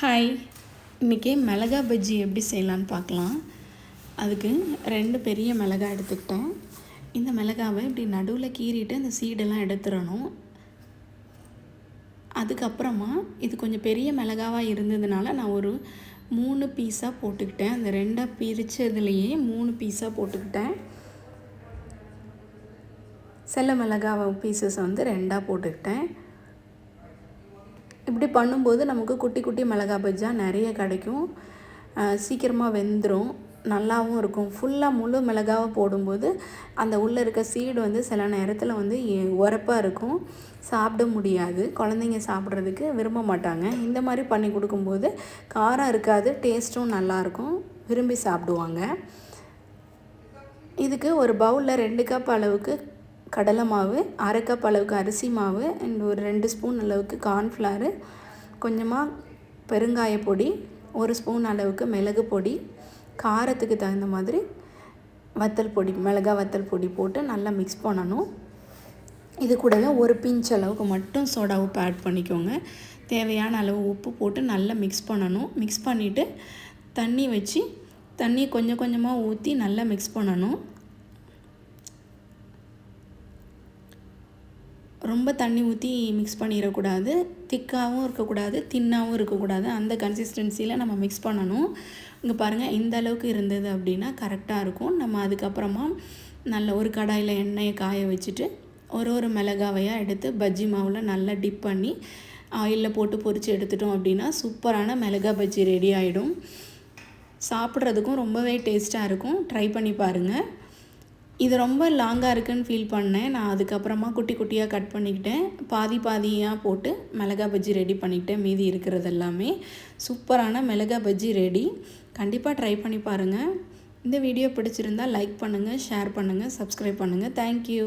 Hi இன்றைக்கி மிளகா பஜ்ஜி எப்படி செய்யலான்னு பார்க்கலாம். அதுக்கு ரெண்டு பெரிய மிளகா எடுத்துக்கிட்டேன். இந்த மிளகாவை இப்படி நடுவில் கீறிட்டு அந்த சீடெல்லாம் எடுத்துடணும். அதுக்கப்புறமா இது கொஞ்சம் பெரிய மிளகாவாக இருந்ததுனால நான் ஒரு மூணு பீஸாக போட்டுக்கிட்டேன். அந்த ரெண்டாக பிரித்ததுலேயே மூணு பீஸாக போட்டுக்கிட்டேன். செல்ல மிளகாவை பீசஸ் வந்து ரெண்டாக போட்டுக்கிட்டேன். இப்படி பண்ணும்போது நமக்கு குட்டி குட்டி மிளகா பஜ்ஜா நிறைய கிடைக்கும். சீக்கிரமாக வெந்துடும் நல்லாவும் இருக்கும். ஃபுல்லாக முழு மிளகாவை போடும்போது அந்த உள்ளே இருக்க சீடு வந்து சில நேரத்தில் வந்து உரப்பாக இருக்கும். சாப்பிட முடியாது. குழந்தைங்க சாப்பிட்றதுக்கு விரும்ப மாட்டாங்க. இந்த மாதிரி பண்ணி கொடுக்கும்போது காரம் இருக்காது டேஸ்ட்டும் நல்லாயிருக்கும் விரும்பி சாப்பிடுவாங்க. இதுக்கு ஒரு பவுலில் ரெண்டு கப் அளவுக்கு கடலை மாவு அரை கப் அளவுக்கு அரிசி மாவு அண்ட் ஒரு ரெண்டு ஸ்பூன் அளவுக்கு கார்ன்ஃப்ளவரு கொஞ்சமாக பெருங்காய பொடி ஒரு ஸ்பூன் அளவுக்கு மிளகு பொடி காரத்துக்கு தகுந்த மாதிரி வத்தல் பொடி மிளகா வத்தல் பொடி போட்டு நல்லா மிக்ஸ் பண்ணணும். இது கூடவே ஒரு பிஞ்ச் அளவுக்கு மட்டும் சோடா உப்பு ஆட் பண்ணிக்கோங்க. தேவையான அளவு உப்பு போட்டு நல்லா மிக்ஸ் பண்ணணும். மிக்ஸ் பண்ணிவிட்டு தண்ணி வச்சு தண்ணி கொஞ்சம் கொஞ்சமாக ஊற்றி நல்லா மிக்ஸ் பண்ணணும். ரொம்ப தண்ணி ஊற்றி மிக்ஸ் பண்ணிடக்கூடாது. திக்காகவும் இருக்கக்கூடாது தின்னாகவும் இருக்கக்கூடாது. அந்த கன்சிஸ்டன்சியில் நம்ம மிக்ஸ் பண்ணணும். இங்கே பாருங்கள் இந்த அளவுக்கு இருந்தது அப்படின்னா கரெக்டாக இருக்கும். நம்ம அதுக்கப்புறமா நல்ல ஒரு கடாயில் எண்ணெயை காய வச்சுட்டு ஒரு ஒரு மிளகாவையாக எடுத்து பஜ்ஜி மாவில் நல்லா டிப் பண்ணி ஆயிலில் போட்டு பொறிச்சு எடுத்துட்டோம் அப்படின்னா சூப்பரான மிளகா பஜ்ஜி ரெடி ஆகிடும் சாப்பிட்றதுக்கும் ரொம்பவே டேஸ்ட்டாக இருக்கும். ட்ரை பண்ணி பாருங்கள் இது ரொம்ப லாங்காக இருக்குன்னு ஃபீல் பண்ணேன். நான் அதுக்கப்புறமா குட்டி குட்டியாக கட் பண்ணிக்கிட்டேன். பாதி பாதியாக போட்டு மிளகா பஜ்ஜி ரெடி பண்ணிக்கிட்டேன். மீதி இருக்கிறது எல்லாமே. சூப்பரான மிளகா பஜ்ஜி ரெடி கண்டிப்பாக ட்ரை பண்ணி பாருங்கள் இந்த வீடியோ பிடிச்சிருந்தால் லைக் பண்ணுங்கள் ஷேர் பண்ணுங்கள் சப்ஸ்கிரைப் பண்ணுங்கள் தேங்க்யூ